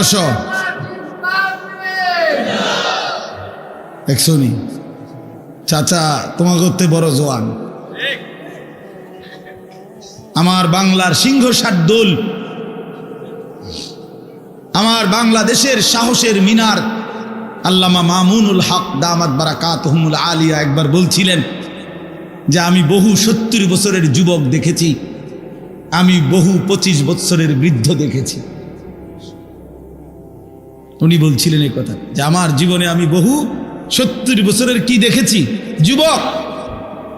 বস। একশনি চাচা তোমার করতে বড় জোয়ান। আমার বাংলার সিংহ শার্দুল আমার বাংলাদেশের সাহসের মিনার। আল্লামা মামুনুল হক দামাত বারাকাত আলিয়া একবার বলছিলেন যে, আমি বহু সত্তর বছরের যুবক দেখেছি। আমি বহু পঁচিশ বছরের বৃদ্ধ দেখেছি। উনি বলছিলেন এই কথা, যে আমার জীবনে আমি বহু সত্তর বছরের কি দেখেছি? যুবক।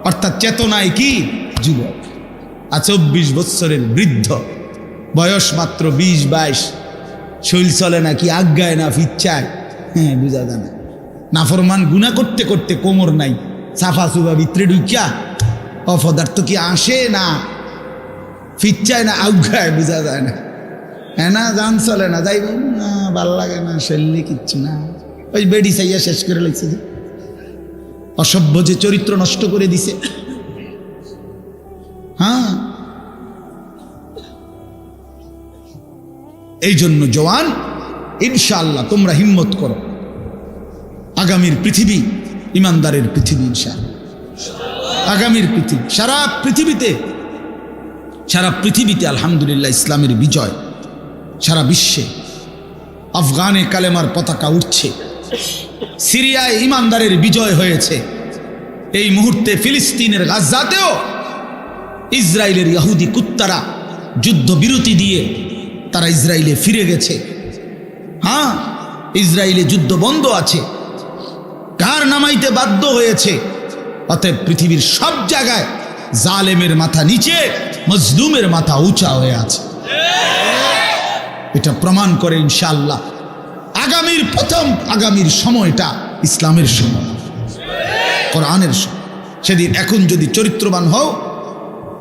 অর্থাৎ চেতনায় কি? যুবক। আর চব্বিশ বৎসরের বৃদ্ধ। বয়স মাত্র বিশ, বাইশ। শৈল চলে না কি আজ্ঞায় না ফিচ্ছায়। হ্যাঁ বুঝা যায় না। নাফরমান গুণা করতে করতে কোমর নাই। সাফা সুফা ভিতরে ঢুকিয়া অপদার্থ কি আসে না? ফিচ্ছায় না আজ্ঞায়, বুঝা যায় না। হ্যাঁ না জান চলে না যাইব না, ভালো লাগে না, শৈলী কিচ্ছু না। ওই বেডি চাইয়া শেষ করে লাগছে যে। অসভ্য যে চরিত্র নষ্ট করে দিছে। হ্যাঁ। এই জন্য জওয়ান, ইনশাআল্লাহ তোমরা হিম্মত করো। আগামীর পৃথিবী ইমানদারের পৃথিবী, ইনশাআল্লাহ। আগামীর পৃথিবী, সারা পৃথিবীতে সারা পৃথিবীতে আলহামদুলিল্লাহ ইসলামের বিজয়। সারা বিশ্বে আফগানে কালেমার পতাকা উঠছে। সিরিয়ায় ইমানদারের বিজয় হয়েছে। এই মুহূর্তে ফিলিস্তিনের গাজাতেও ইসরায়েলের ইয়াহুদি কুত্তারা যুদ্ধ বিরতি দিয়ে তারা ইসরায়েলে ফিরে গেছে। হ্যাঁ ইসরায়েলে যুদ্ধ বন্ধ আছে। কার নামাইতে বাধ্য হয়েছে? অতএব পৃথিবীর সব জায়গায় জালেমের মাথা নিচে, মজলুমের মাথা উঁচা হয়ে আছে। এটা প্রমাণ করে ইনশাল্লাহ আগামীর প্রথম, আগামীর সময়টা ইসলামের সময়, কোরআনের সময়। সেদিন এখন যদি চরিত্রবান হও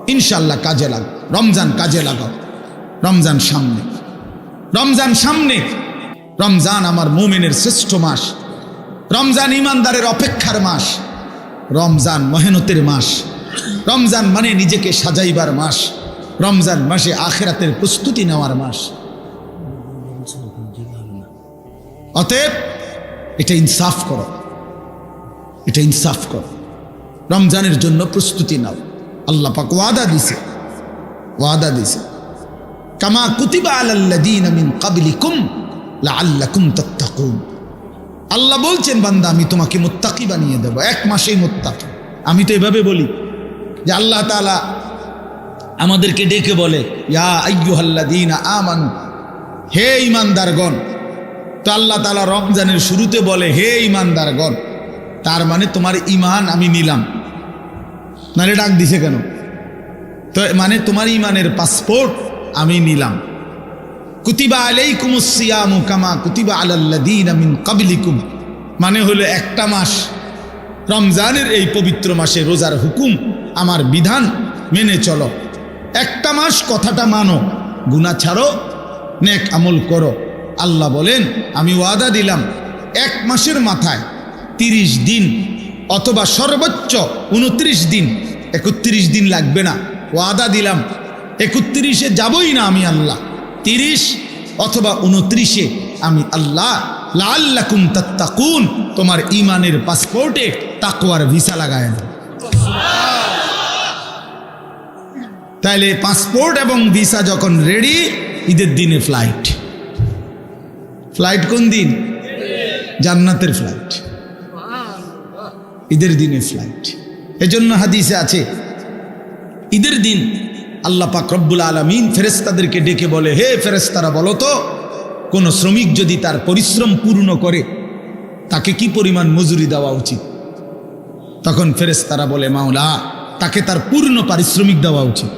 ইনশাল্লাহ কাজে লাগ, রমজান কাজে লাগাও। রমজান সামনে। রমজান সামনে। রমজান আমার মোমেনের শ্রেষ্ঠ মাস। রমজান ইমানদারের অপেক্ষার মাস। রমজান মেহনতের মাস। রমজান মানে নিজেকে সাজাইবার মাস। রমজান মাসে আখেরাতের প্রস্তুতি নেওয়ার মাস। অতএব এটা ইনসাফ করো। এটা ইনসাফ করো। রমজানের জন্য প্রস্তুতি নাও। আল্লাহ পাক ওয়াদা দিছে। ওয়াদা দিছে। কামা কুতিবা আলাল্লাযীনা মিন ক্বাবলিকুম লাআল্লাকুম তাত্তাকুন। আল্লাহ বলছেন, বান্দা, আমি তোমাকে মুত্তাকি বানিয়ে দেব। এক মাসেই মুত্তাকি। আমি তো এভাবে বলি যে আল্লাহ তাআলা আমাদেরকে ডেকে বলে, ইয়া আইয়ুহাল্লাযীনা আমানু, হে ঈমানদারগণ তো আল্লাহ তাআলা রমজানের শুরুতে বলে, হে ঈমানদারগণ, তার মানে তোমার ইমান আমি নিলাম। নারে ডাক দিছে কেন? তো মানে তোমার ইমানের পাসপোর্ট আমি নিলাম। কুতিবা আলাইকুম সিয়ামু কামা কুতিবা আলাল্লাযীনা মিন ক্বাবলিকুম। মানে হলো একটা মাস রমজানের এই পবিত্র মাসে রোজার হুকুম আমার বিধান মেনে চলো। একটা মাস কথাটা মানো, গুনাহ ছাড়ো, নেক আমল করো। আল্লাহ বলেন, আমি ওয়াদা দিলাম এক মাসের মাথায় তিরিশ দিন অথবা সর্বোচ্চ উনত্রিশ দিন, একত্রিশ দিন লাগবে না। ওয়াদা দিলাম, একত্রিশে যাবই না আমি আল্লাহ, তিরিশ অথবা উনত্রিশে আমি আল্লাহ। লাল্লাকুম তাত্তাকুন, তোমার ইমানের পাসপোর্টে তাকুয়ার ভিসা লাগায় না তাইলে পাসপোর্ট এবং ভিসা যখন রেডি ঈদের দিনে ফ্লাইট ফ্লাইট কোন দিন? জান্নাতের ফ্লাইট ঈদের দিনে ফ্লাইট এজন্য হাদিসে আছে, ঈদের দিন আল্লাহ পাক রব্বুল আলমিন ফেরেস্তাদেরকে ডেকে বলে, হে ফেরেস্তারা বলো তো, কোনো শ্রমিক যদি তার পরিশ্রম পূর্ণ করে, তাকে কি পরিমাণ মজুরি দেওয়া উচিত? তখন ফেরেস্তারা বলে, মাওলা, তাকে তার পূর্ণ পারিশ্রমিক দেওয়া উচিত।